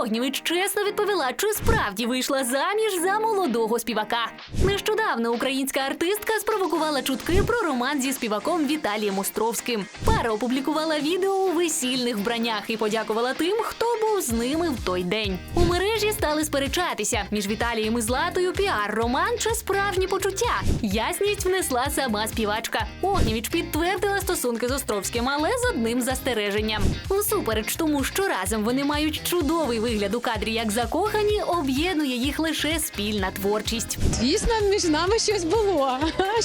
Огнєвич чесно відповіла, чи справді вийшла заміж за молодого співака. Нещодавно українська артистка спровокувала чутки про роман зі співаком Віталієм Островським. Пара опублікувала відео у весільних вбраннях і подякувала тим, хто був з ними в той день. У мережі стали сперечатися між Віталієм і Златою піар роман чи справжні почуття. Ясність внесла сама співачка. Огнєвіч підтвердила стосунки з Островським, але з одним застереженням. Усупереч тому, що разом вони мають чудовий вигляд у кадрі як закохані, об'єднує їх лише спільна творчість. Звісно, між нами щось було.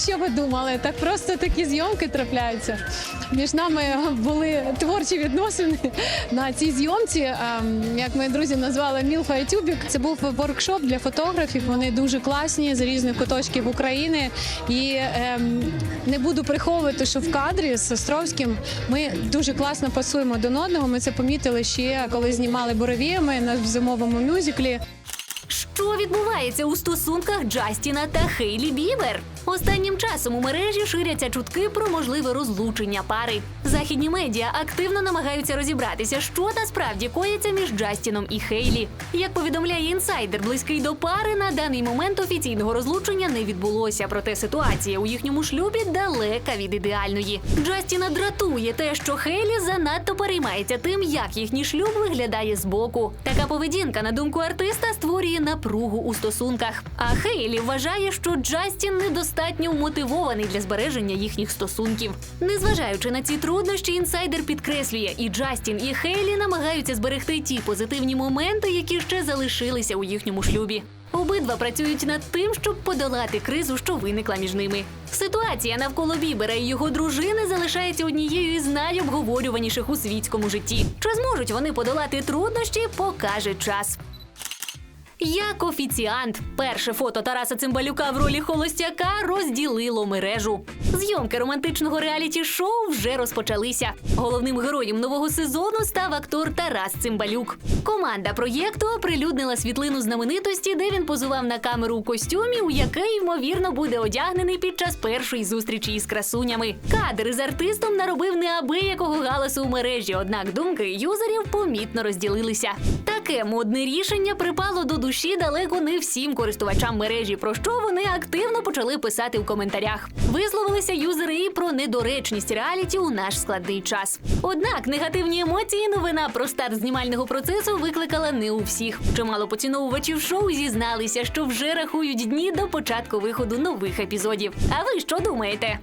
Що ви думали? Так просто такі зйомки трапляються. Між нами були творчі відносини на цій зйомці. ем, Як мої друзі назвали Мілфа і Тюбік. Це був воркшоп для фотографів. Вони дуже класні з різних куточків України. І ем, не буду приховувати, що в кадрі з Островським ми дуже класно пасуємо один одного. Ми це помітили ще коли знімали Боровіями на зимовому мюзиклі. Що відбувається у стосунках Джастіна та Хейлі Бібер? Останнім часом у мережі ширяться чутки про можливе розлучення пари. Західні медіа активно намагаються розібратися, що насправді коїться між Джастіном і Хейлі. Як повідомляє інсайдер, близький до пари, на даний момент офіційного розлучення не відбулося. Проте ситуація у їхньому шлюбі далека від ідеальної. Джастіна дратує те, що Хейлі занадто переймається тим, як їхній шлюб виглядає збоку. Така поведінка, на думку артиста, створює напругу у стосунках. А Хейлі вважає, що Джастін недостатньо вмотивований для збереження їхніх стосунків. Незважаючи на ці труднощі, інсайдер підкреслює, і Джастін, і Хейлі намагаються зберегти ті позитивні моменти, які ще залишилися у їхньому шлюбі. Обидва працюють над тим, щоб подолати кризу, що виникла між ними. Ситуація навколо Бібера і його дружини залишається однією із найобговорюваніших у світському житті. Чи зможуть вони подолати труднощі, покаже час. Як офіціант, перше фото Тараса Цимбалюка в ролі холостяка розділило мережу. Зйомки романтичного реаліті-шоу вже розпочалися. Головним героєм нового сезону став актор Тарас Цимбалюк. Команда проєкту оприлюднила світлину знаменитості, де він позував на камеру у костюмі, у який ймовірно буде одягнений під час першої зустрічі із красунями. Кадр із артистом наробив неабиякого галасу у мережі, однак думки юзерів помітно розділилися. Таке модне рішення припало до душі далеко не всім користувачам мережі, про що вони активно почали писати в коментарях. Висловилися юзери і про недоречність реаліті у наш складний час. Однак негативні емоції новина про старт знімального процесу викликала не у всіх. Чимало поціновувачів шоу зізналися, що вже рахують дні до початку виходу нових епізодів. А ви що думаєте?